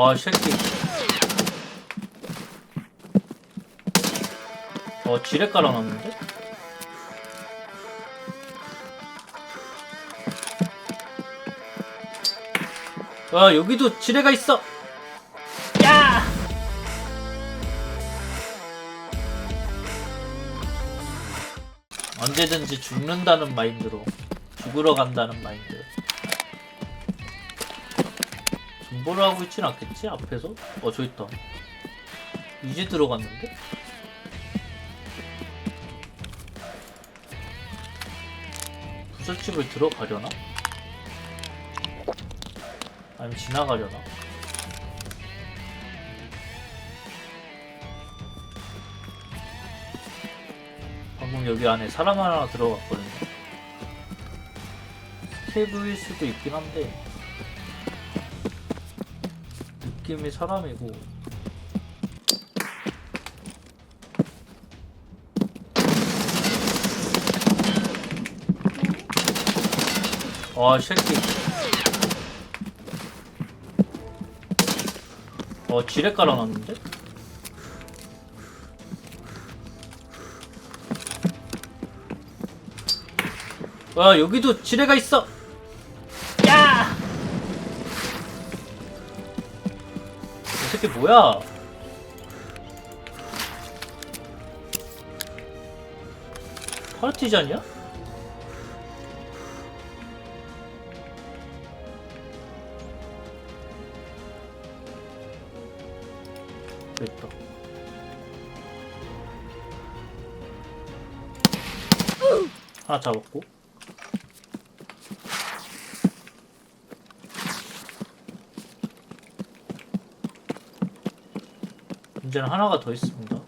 와, 이 새끼. 어, 지뢰 깔아놨는데? 와, 여기도 지뢰가 있어! 야! 언제든지 죽는다는 마인드로 죽으러 간다는 마인드 존버를 하고 있진 않겠지? 앞에서? 어, 저 있다. 이제 들어갔는데? 부잣집을 들어가려나? 아니면 지나가려나? 방금 여기 안에 사람 하나 들어갔거든요. 스케이브일 수도 있긴 한데 느낌이 사람이고 아, 이 새끼. 어, 지뢰 깔아놨는데? 와, 여기도 지뢰가 있어! 새끼 뭐야? 파르티잔이야? 됐다. 하나 잡았고. 문제는 하나가 더 있습니다.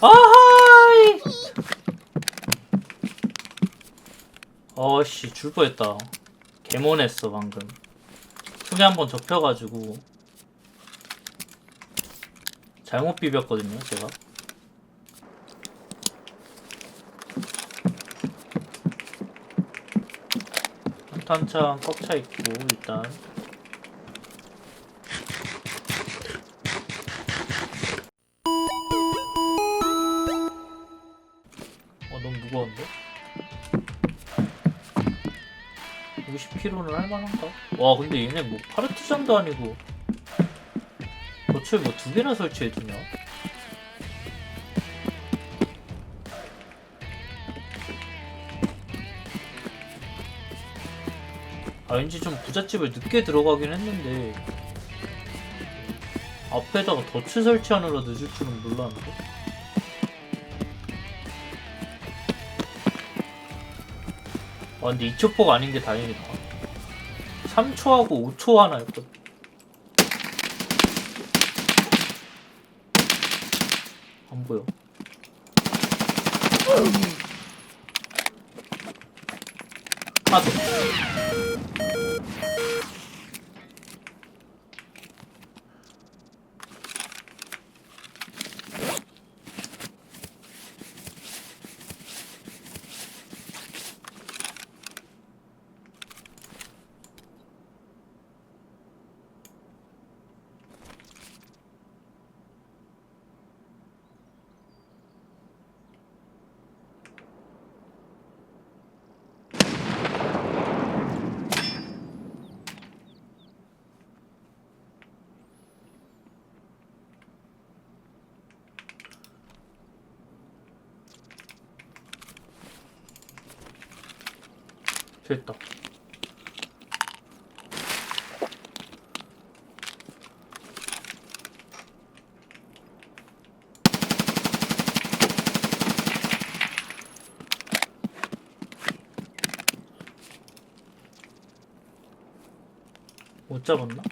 아하 어씨 줄 뻔했다. 개몬했어 방금. 손에 한번 접혀가지고 잘못 비볐거든요 제가. 한탄창 꽉차 있고 일단 50kg는 할만한가? 와 근데 얘네 뭐 파르티잔도 아니고 도대체 뭐 두 개나 설치해두냐? 아 왠지 좀 부잣집을 늦게 들어가긴 했는데 앞에다가 덫을 설치하느라 늦을 줄은 몰랐는데 아 근데 2초폭 아닌 게 다행이다. 3초하고 5초 하나 였거든. 안 보여 하나 더 됐다 못 잡았나?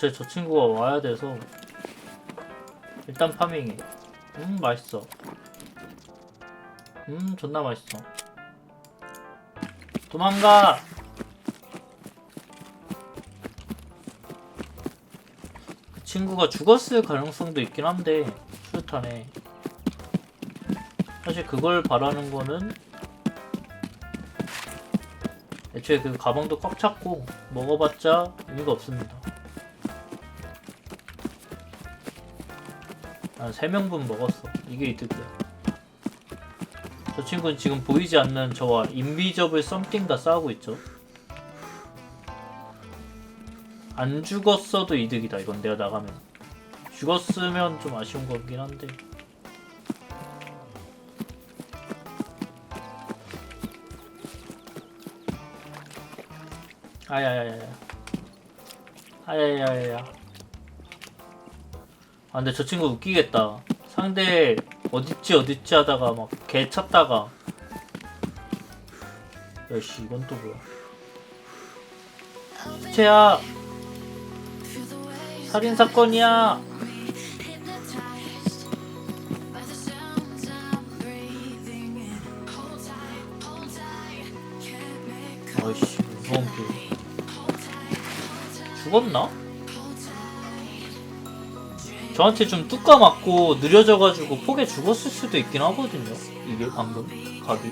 제 저 친구가 와야 돼서 일단 파밍해. 음 맛있어. 음 존나 맛있어. 도망가. 그 친구가 죽었을 가능성도 있긴 한데 수류탄에 사실 그걸 바라는 거는 애초에 그 가방도 꽉 찼고 먹어봤자 의미가 없습니다. 한 3명분 먹었어. 이게 이득이야. 저 친구는 지금 보이지 않는 저와 인비저블 썸띵과 싸우고 있죠. 안 죽었어도 이득이다. 이건 내가 나가면. 죽었으면 좀 아쉬운 거긴 한데. 아야야야야. 아야야야야. 아 근데 저 친구 웃기겠다. 상대 어딨지 어딨지 하다가 막 개 찾다가 야씨 이건 또 뭐야? 시체야 살인 사건이야. 아이씨 무서운 게 죽었나? 저한테 좀 뚜까 맞고 느려져가지고 폭에 죽었을 수도 있긴 하거든요. 이게 방금 각이.